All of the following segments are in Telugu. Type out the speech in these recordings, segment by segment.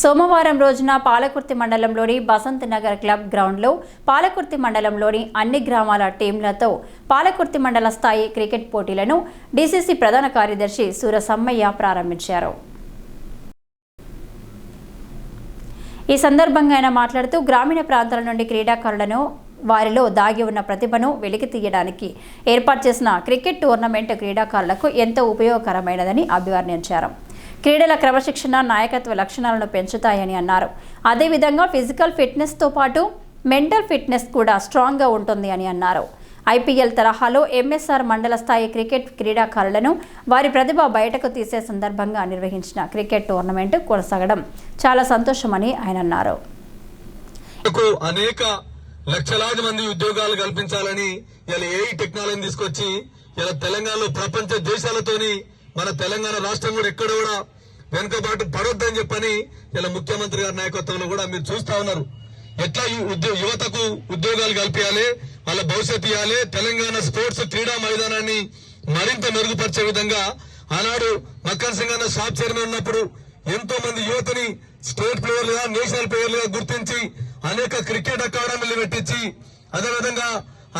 సోమవారం రోజున పాలకుర్తి మండలంలోని బసంత్ నగర్ క్లబ్ గ్రౌండ్లో పాలకుర్తి మండలంలోని అన్ని గ్రామాల టీంలతో పాలకుర్తి మండల స్థాయి క్రికెట్ పోటీలను డీసీసీ ప్రధాన కార్యదర్శి సూరసమ్మయ్య ప్రారంభించారు. ఈ సందర్భంగా ఆయన మాట్లాడుతూ గ్రామీణ ప్రాంతాల నుండి క్రీడాకారులను వారిలో దాగి ఉన్న ప్రతిభను వెలికి తీయడానికి ఏర్పాటు చేసిన క్రికెట్ టోర్నమెంట్ క్రీడాకారులకు ఎంతో ఉపయోగకరమైనదని అభివర్ణించారు. క్రీడల క్రమశిక్షణ నాయకత్వ లక్షణాలను పెంచుతాయని అన్నారు. అదేవిధంగా ఫిజికల్ ఫిట్నెస్తో పాటు మెంటల్ ఫిట్నెస్ కూడా స్ట్రాంగ్గా ఉంటుంది అని అన్నారు. ఐపీఎల్ తరహాలో ఎంఎస్ఆర్ మండల స్థాయి క్రికెట్ క్రీడాకారులను వారి ప్రతిభ బయటకు తీసే సందర్భంగా నిర్వహించిన క్రికెట్ టోర్నమెంట్ కొనసాగడం చాలా సంతోషమని ఆయన అన్నారు. అనేక లక్షలాది మంది ఉద్యోగాలు కల్పించాలని ఇలా ఏఐ టెక్నాలజీని తీసుకొచ్చి ఇలా తెలంగాణలో ప్రపంచ దేశాలతోని మన తెలంగాణ రాష్ట్రం కూడా ఎక్కడ కూడా వెనుకబాటు పడొద్దని చెప్పని ఇలా ముఖ్యమంత్రి గారి నాయకత్వంలో కూడా మీరు చూస్తా ఉన్నారు. ఎట్లా ఈ ఉద్యో యువతకు ఉద్యోగాలు కల్పించాలి వాళ్ళ భవిష్యత్తు ఇవ్వాలి తెలంగాణ స్పోర్ట్స్ క్రీడా మైదానాన్ని మరింత మెరుగుపరిచే విధంగా ఆనాడు మక్కన్ సింగ్ అన్న షాప్ చైర్మన్ ఉన్నప్పుడు ఎంతో మంది యువతని స్టేట్ ప్లేయర్లుగా నేషనల్ ప్లేయర్లుగా గుర్తించి అనేక క్రికెట్ అకాడమీలు పెట్టించి అదేవిధంగా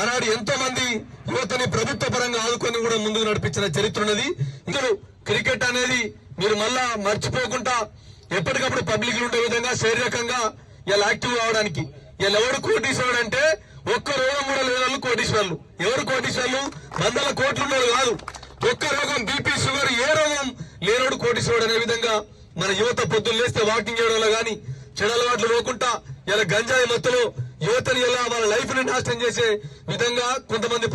ఆనాడు ఎంతో మంది యువతని ప్రభుత్వ పరంగా ఆదుకొని కూడా ముందుకు నడిపించిన చరిత్ర ఉన్నది. ఇంకా క్రికెట్ అనేది మీరు మళ్ళా మర్చిపోకుండా ఎప్పటికప్పుడు పబ్లిక్ ఉండే విధంగా శారీరకంగా ఇలా యాక్టివ్ అవడానికి ఇలా ఎవరు కోటీశ్వరుడు అంటే ఒక్క రోగం కూడా లేని వాళ్ళు కోటీశ్వరులు. ఎవరు కోటీశ్వరులు? వందల కోట్లు ఉన్నోళ్ళు కాదు. ఒక్క రోగం బీపీ షుగర్ ఏ రోగం లేనోడు కోటీశ్వరుడు అనే విధంగా మన యువత పొద్దున్న లేస్తే వాకింగ్ చేయడంలో గాని చెడలవాట్లు పోకుండా ఇలా గంజాయి మత్తులో యువతని ఎలా వాళ్ళ లైఫ్ని నాశనం చేసే విధంగా కొంతమంది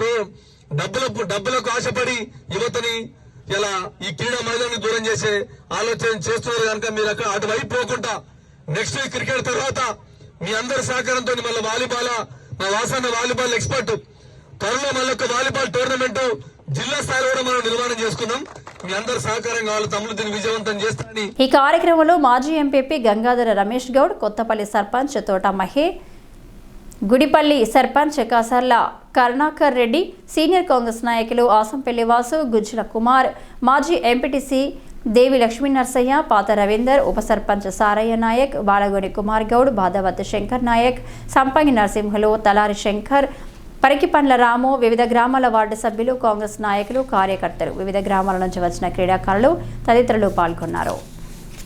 డబ్బులకు డబ్బులకు ఆశపడి యువతని ఇలా ఈ క్రీడా మైదానం దూరం చేసే ఆలోచన చేస్తున్నారు కనుక మీరు అక్కడ అటువైపు పోకుండా నెక్స్ట్ వీక్ క్రికెట్ తర్వాత మీ అందరి సహకారంతో మళ్ళీ వాలీబాల్ మా వాసన్న వాలీబాల్ ఎక్స్పర్ట్ త్వరలో మళ్ళీ ఒక వాలీబాల్ టోర్నమెంట్ జిల్లా స్థాయిలో కూడా మనం నిర్మాణం చేసుకుందాం. మీ అందరి సహకారం కావాలి తమ్ముడు దీన్ని విజయవంతం చేస్తారని ఈ కార్యక్రమంలో మాజీ ఎంపీపీ గంగాధర రమేష్ గౌడ్ కొత్తపల్లి సర్పంచ్ తోట మహే గుడిపల్లి సర్పంచ్ కాసర్ల కరుణాకర్ రెడ్డి సీనియర్ కాంగ్రెస్ నాయకులు ఆసంపల్లి వాసు గుజ్జల కుమార్ మాజీ ఎంపీటీసీ దేవి లక్ష్మీ నర్సయ్య పాత రవీందర్ ఉప సర్పంచ్ సారయ్య నాయక్ బాలగోని కుమార్ గౌడ్ బాదావత్ శంకర్ నాయక్ సంపంగి నరసింహులు తలారి శంకర్ పరికిపండ్ల రాము వివిధ గ్రామాల వార్డు సభ్యులు కాంగ్రెస్ నాయకులు కార్యకర్తలు వివిధ గ్రామాల నుంచి వచ్చిన క్రీడాకారులు తదితరులు పాల్గొన్నారు.